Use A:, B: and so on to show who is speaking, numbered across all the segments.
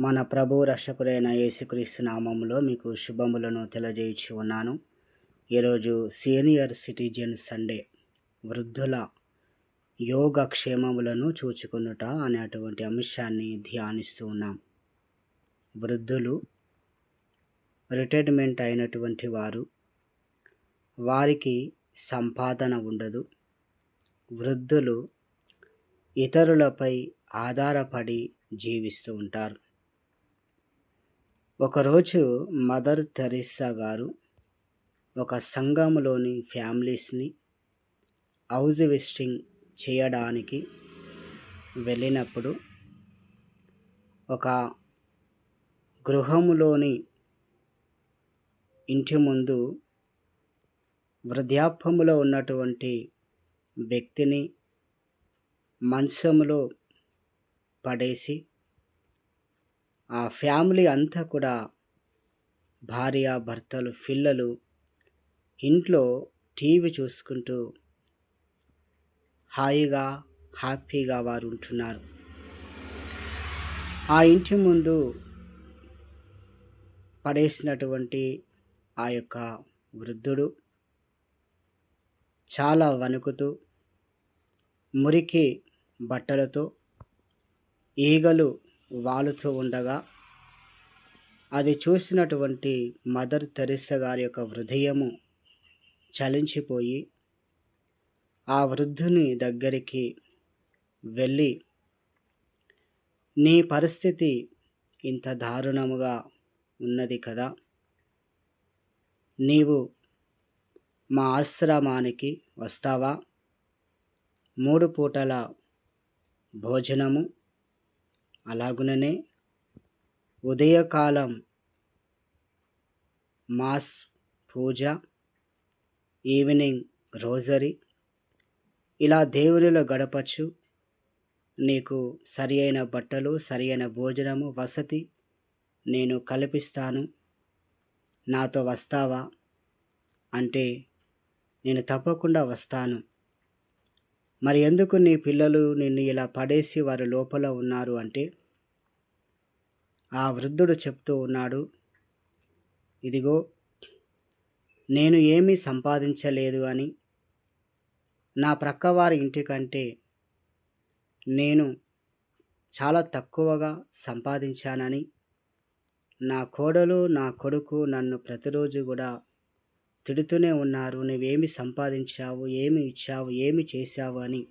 A: మన ప్రభు రక్షకుడైన యేసుక్రీస్తు నామంలో మీకు శుభములను తెలియజేయించి ఉన్నాను. ఈరోజు సీనియర్ సిటిజన్ సండే వృద్ధుల యోగ క్షేమములను చూచుకునుట అనేటువంటి అంశాన్ని ధ్యానిస్తూ ఉన్నాం. వృద్ధులు రిటైర్మెంట్ అయినటువంటి వారు వారికి సంపాదన ఉండదు. వృద్ధులు ఇతరులపై ఆధారపడి జీవిస్తూ ఉంటారు. ఒకరోజు మదర్ థెరిస్సా గారు ఒక సంఘంలోని ఫ్యామిలీస్ని హౌస్ విజిటింగ్ చేయడానికి వెళ్ళినప్పుడు ఒక గృహములోని ఇంటి ముందు వృద్ధాప్యములో ఉన్నటువంటి వ్యక్తిని మంచంలో పడేసి ఆ ఫ్యామిలీ అంతా కూడా భార్య భర్తలు పిల్లలు ఇంట్లో టీవీ చూసుకుంటూ హాయిగా హ్యాపీగా వారు ఉంటున్నారు. ఆ ఇంటి ముందు పడేసినటువంటి ఆ యొక్క వృద్ధుడు చాలా వణుకుతూ మురికి బట్టలతో ఈగలు వాలుతూ ఉండగా అది చూసినటువంటి మదర్ తెరిస్సా గారి యొక్క హృదయము చలించిపోయి ఆ వృద్ధుని దగ్గరికి వెళ్ళి నీ పరిస్థితి ఇంత దారుణముగా ఉన్నది కదా. నీవు మా ఆశ్రమానికి వస్తావా? మూడు పూటల భోజనము అలాగుననే ఉదయకాలం మాస్ పూజ ఈవినింగ్ రోజరీ. ఇలా దేవునిలో గడపచ్చు. నీకు సరి అయిన బట్టలు సరి అయిన భోజనము వసతి నేను కల్పిస్తాను. నాతో వస్తావా? అంటే నేను తప్పకుండా వస్తాను. మరి ఎందుకు నీ పిల్లలు నిన్ను ఇలా పడేసి వారి లోపల ఉన్నారు అంటే? ఆ వృద్ధుడు చెప్తూ ఉన్నాడు ఇదిగో నేను ఏమీ సంపాదించలేదు అని. నా ప్రక్కవారి ఇంటికంటే నేను చాలా తక్కువగా సంపాదించానని. నా కోడలు నా కొడుకు నన్ను ప్రతిరోజు కూడా తిడుతూనే ఉన్నారు. నువ్వేమి సంపాదించావు? ఏమి ఇచ్చావు? ఏమి చేశావు? అని.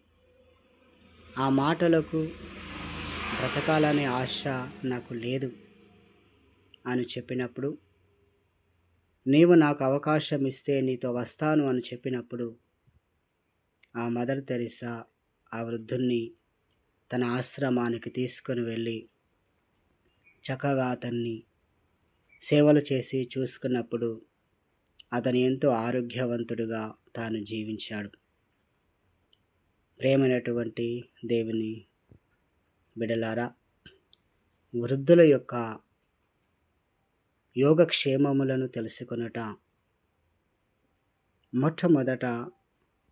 A: ఆ మాటలకు బ్రతకాలనే ఆశ నాకు లేదు అని చెప్పినప్పుడు నీవు నాకు అవకాశం ఇస్తే నీతో వస్తాను అని చెప్పినప్పుడు ఆ మదర్ తెరిసా ఆ వృద్ధుణ్ణి తన ఆశ్రమానికి తీసుకొని వెళ్ళి చక్కగా అతన్ని సేవలు చేసి చూసుకున్నప్పుడు అతను ఎంతో ఆరోగ్యవంతుడుగా తాను జీవించాడు. ప్రేమైనటువంటి దేవుని బిడలారా వృద్ధుల యొక్క యోగక్షేమములను తెలుసుకొనుట మొట్టమొదట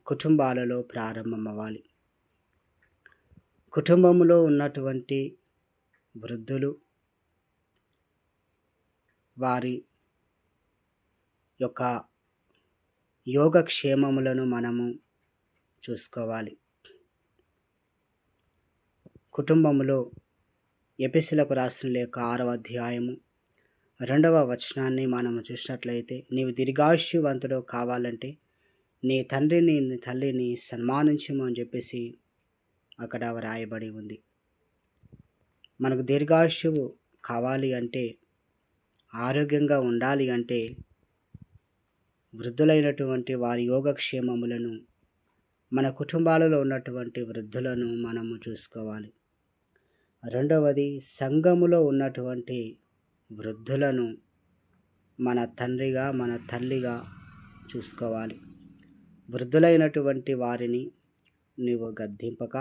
A: కుటుంబాలలో ప్రారంభమవ్వాలి. కుటుంబంలో ఉన్నటువంటి వృద్ధులు వారి యొక్క యోగక్షేమములను మనము చూసుకోవాలి. కుటుంబంలో ఎపిసిలకు రాసిన లేక ఆరవ అధ్యాయము రెండవ వచనాన్ని మనము చూసినట్లయితే నీవు దీర్ఘాయుష్యవంతుడు కావాలంటే నీ తండ్రిని నీ తల్లిని సన్మానించము అని చెప్పేసి అక్కడ వ్రాయబడి ఉంది. మనకు దీర్ఘాయువు కావాలి అంటే ఆరోగ్యంగా ఉండాలి అంటే వృద్ధులైనటువంటి వారి యోగక్షేమములను మన కుటుంబాలలో ఉన్నటువంటి వృద్ధులను మనము చూసుకోవాలి. రెండవది సంఘములో ఉన్నటువంటి వృద్ధులను మన తండ్రిగా మన తల్లిగా చూసుకోవాలి. వృద్ధులైనటువంటి వారిని నీవు గద్దింపక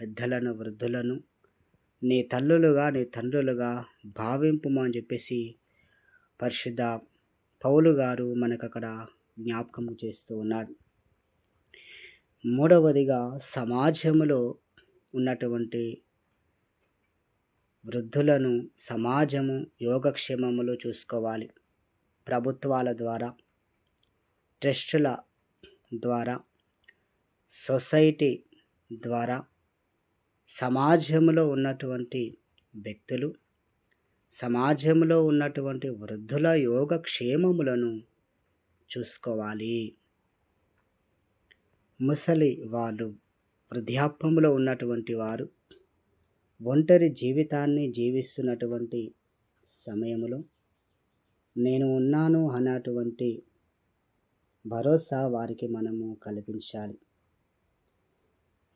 A: పెద్దలను వృద్ధులను నీ తల్లులుగా నీ తండ్రులుగా భావింపుమని అని చెప్పేసి పరిశుద్ధ పౌలు గారు మనకు అక్కడ జ్ఞాపకం చేస్తూ ఉన్నాడు. మూడవదిగా సమాజంలో ఉన్నటువంటి వృద్ధులను సమాజము యోగక్షేమములు చూసుకోవాలి. ప్రభుత్వాల ద్వారా ట్రస్టుల ద్వారా సొసైటీ ద్వారా సమాజంలో ఉన్నటువంటి వ్యక్తులు సమాజంలో ఉన్నటువంటి వృద్ధుల యోగక్షేమములను చూసుకోవాలి. ముసలి వాళ్ళు వృద్ధాప్యంలో ఉన్నటువంటి వారు ఒంటరి జీవితాన్ని జీవిస్తున్నటువంటి సమయంలో నేను ఉన్నాను అన్నటువంటి భరోసా వారికి మనము కల్పించాలి.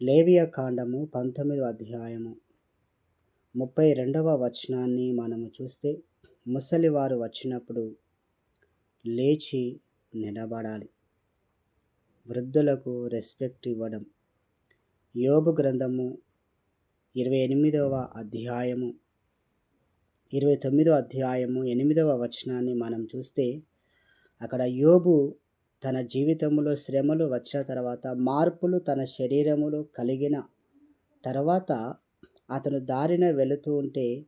A: లేవియ కాండము పంతొమ్మిదో అధ్యాయము ముప్పై రెండవ వచనాన్ని మనము చూస్తే ముసలివారు వచ్చినప్పుడు లేచి నిలబడాలి. వృద్ధులకు రెస్పెక్ట్ ఇవ్వడం. యోబు గ్రంథము ఇరవై ఎనిమిదవ అధ్యాయము ఇరవై తొమ్మిదవ అధ్యాయము ఎనిమిదవ వచనాన్ని మనం చూస్తే అక్కడ యోబు తన జీవితంలో శ్రమలు వచ్చిన తర్వాత మార్పులు తన శరీరములో కలిగిన తర్వాత అతను దారిన వెళుతూ ఉంటే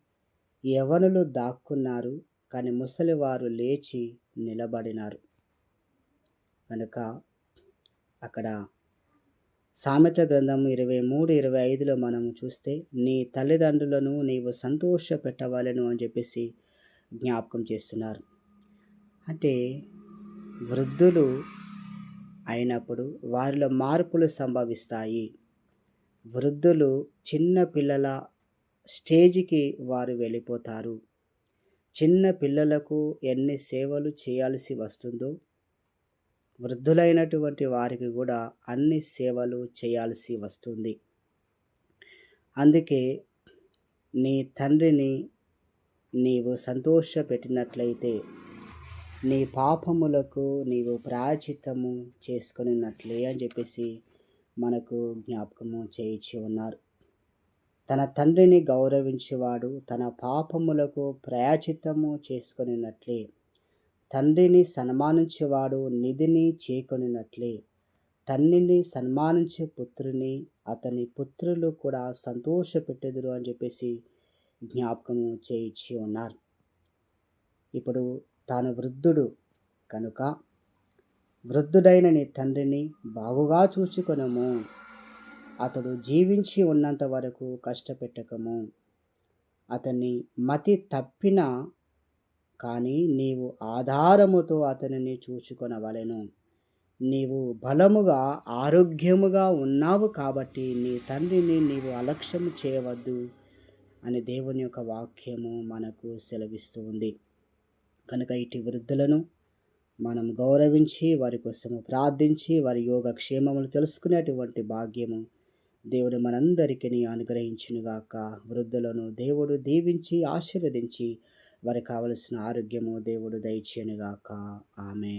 A: యవనులు దాక్కున్నారు కానీ ముసలివారు లేచి నిలబడినారు. కనుక అక్కడ సామెత గ్రంథం ఇరవై మూడు ఇరవై ఐదులో మనం చూస్తే నీ తల్లిదండ్రులను నీవు సంతోష పెట్టవాలను అని చెప్పేసి జ్ఞాపకం చేస్తున్నారు. అంటే వృద్ధులు అయినప్పుడు వారిలో మార్పులు సంభవిస్తాయి. వృద్ధులు చిన్న పిల్లల స్టేజ్కి వారు వెళ్ళిపోతారు. చిన్న పిల్లలకు ఎన్ని సేవలు చేయాల్సి వస్తుందో వృద్ధులైనటువంటి వారికి కూడా అన్ని సేవలు చేయాల్సి వస్తుంది. అందుకే నీ తండ్రిని నీవు సంతోషపెట్టినట్లయితే నీ పాపములకు నీవు ప్రాచితము చేసుకున్నట్లే అని చెప్పేసి మనకు జ్ఞాపకము చేయించి ఉన్నారు. తన తండ్రిని గౌరవించేవాడు తన పాపములకు ప్రయాచితము చేసుకునినట్లే. తండ్రిని సన్మానించేవాడు నిధిని చేకొనినట్లే. తండ్రిని సన్మానించే పుత్రుని అతని పుత్రులు కూడా సంతోషపెట్టెదురు అని చెప్పేసి జ్ఞాపకము చేయించి ఉన్నారు. ఇప్పుడు తాను వృద్ధుడు కనుక వృద్ధుడైన నీ తండ్రిని బాగుగా చూచుకొనము. అతడు జీవించి ఉన్నంత వరకు కష్టపెట్టకము. అతన్ని మతి తప్పిన కానీ నీవు ఆధారముతో అతనిని చూచుకొనవలెను. నీవు బలముగా ఆరోగ్యముగా ఉన్నావు కాబట్టి నీ తండ్రిని నీవు అలక్ష్యం చేయవద్దు అని దేవుని యొక్క వాక్యము మనకు సెలవిస్తూ ఉంది. కనుక ఇటు వృద్ధులను మనం గౌరవించి వారి కోసము ప్రార్థించి వారి యోగ క్షేమములు తెలుసుకునేటువంటి భాగ్యము దేవుడు మనందరికీ అనుగ్రహించునుగాక. వృద్ధులను దేవుడు దీవించి ఆశీర్వదించి వారికి కావలసిన ఆరోగ్యము దేవుడు దయచేయనుగాక. ఆమె